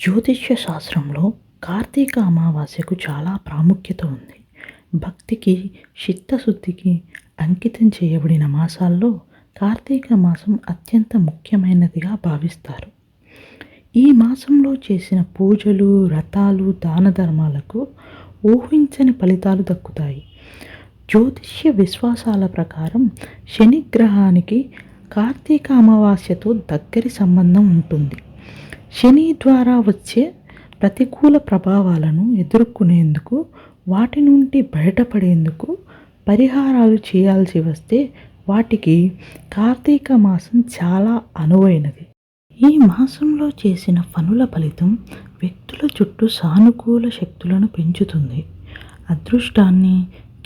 జ్యోతిష్య శాస్త్రంలో కార్తీక అమావాస్యకు చాలా ప్రాముఖ్యత ఉంది. భక్తికి చిత్తశుద్ధికి అంకితం చేయబడిన మాసాల్లో కార్తీక మాసం అత్యంత ముఖ్యమైనదిగా భావిస్తారు. ఈ మాసంలో చేసిన పూజలు వ్రతాలు దాన ధర్మాలకు ఊహించని ఫలితాలు దక్కుతాయి. జ్యోతిష్య విశ్వాసాల ప్రకారం శనిగ్రహానికి కార్తీక అమావాస్యతో దగ్గరి సంబంధం ఉంటుంది. శని ద్వారా వచ్చే ప్రతికూల ప్రభావాలను ఎదుర్కొనేందుకు వాటి నుండి బయటపడేందుకు పరిహారాలు చేయాల్సి వస్తే వాటికి కార్తీక మాసం చాలా అనువైనది. ఈ మాసంలో చేసిన పనుల ఫలితం వ్యక్తుల చుట్టూ సానుకూల శక్తులను పెంచుతుంది. అదృష్టాన్ని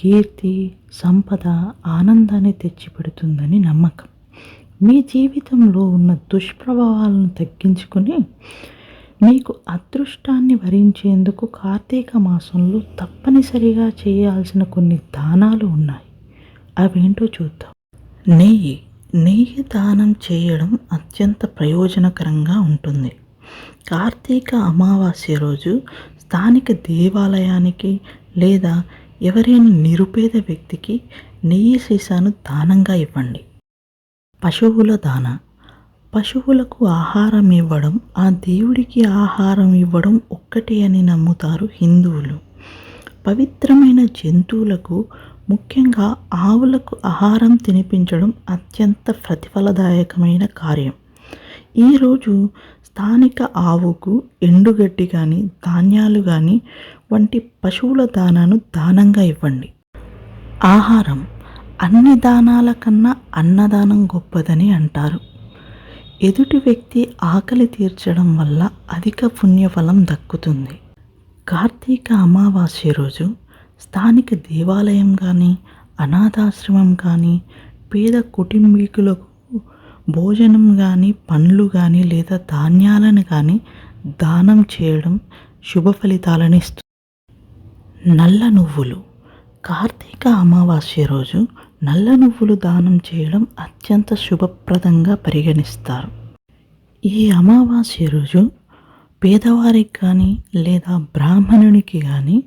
కీర్తి సంపద ఆనందాన్ని తెచ్చిపెడుతుందని నమ్మకం. మీ జీవితంలో ఉన్న దుష్ప్రభావాలను తగ్గించుకొని మీకు అదృష్టాన్ని వరించేందుకు కార్తీక మాసంలో తప్పనిసరిగా చేయాల్సిన కొన్ని దానాలు ఉన్నాయి. అవేంటో చూద్దాం. నెయ్యి. నెయ్యి దానం చేయడం అత్యంత ప్రయోజనకరంగా ఉంటుంది. కార్తీక అమావాస్య రోజు స్థానిక దేవాలయానికి లేదా ఎవరైనా నిరుపేద వ్యక్తికి నెయ్యి సీసాను దానంగా ఇవ్వండి. పశువుల దాన. పశువులకు ఆహారం ఇవ్వడం ఆ దేవుడికి ఆహారం ఇవ్వడం ఒక్కటే అని నమ్ముతారు హిందువులు. పవిత్రమైన జంతువులకు ముఖ్యంగా ఆవులకు ఆహారం తినిపించడం అత్యంత ప్రతిఫలదాయకమైన కార్యం. ఈరోజు స్థానిక ఆవుకు ఎండుగడ్డి కానీ ధాన్యాలు కానీ వంటి పశువుల దానాను దానంగా ఇవ్వండి. ఆహారం. అన్ని దానాల కన్నా అన్నదానం గొప్పదని అంటారు. ఎదుటి వ్యక్తి ఆకలి తీర్చడం వల్ల అధిక పుణ్యఫలం దక్కుతుంది. కార్తీక అమావాస్య రోజు స్థానిక దేవాలయం కానీ అనాథాశ్రమం కానీ పేద కుటుంబీకులకు భోజనం కానీ పండ్లు కానీ లేదా ధాన్యాలను కానీ దానం చేయడం శుభ ఫలితాలను ఇస్తుంది. నల్ల నువ్వులు కార్తీక అమావాస్య రోజు నల్ల నువ్వులు దానం చేయడం అత్యంత శుభప్రదంగా పరిగణిస్తారు. ఈ అమావాస్య రోజు పేదవారికి కానీ లేదా బ్రాహ్మణునికి కానీ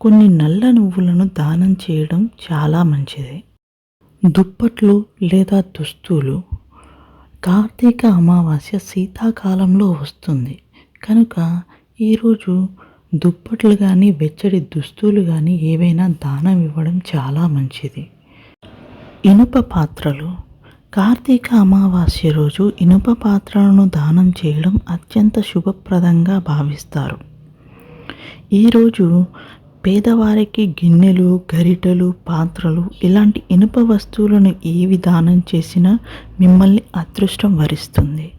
కొన్ని నల్ల నువ్వులను దానం చేయడం చాలా మంచిది. దుప్పట్లు లేదా దుస్తులు కార్తీక అమావాస్య శీతాకాలంలో వస్తుంది. కనుక ఈరోజు దుప్పట్లు కానీ వెచ్చడి దుస్తులు కానీ ఏవైనా దానం ఇవ్వడం చాలా మంచిది. ఇనుప పాత్రలు. కార్తీక అమావాస్య రోజు ఇనుప పాత్రలను దానం చేయడం అత్యంత శుభప్రదంగా భావిస్తారు. ఈరోజు పేదవారికి గిన్నెలు గరిటెలు పాత్రలు ఇలాంటి ఇనుప వస్తువులను ఏవి దానం చేసినా మిమ్మల్ని అదృష్టం వరిస్తుంది.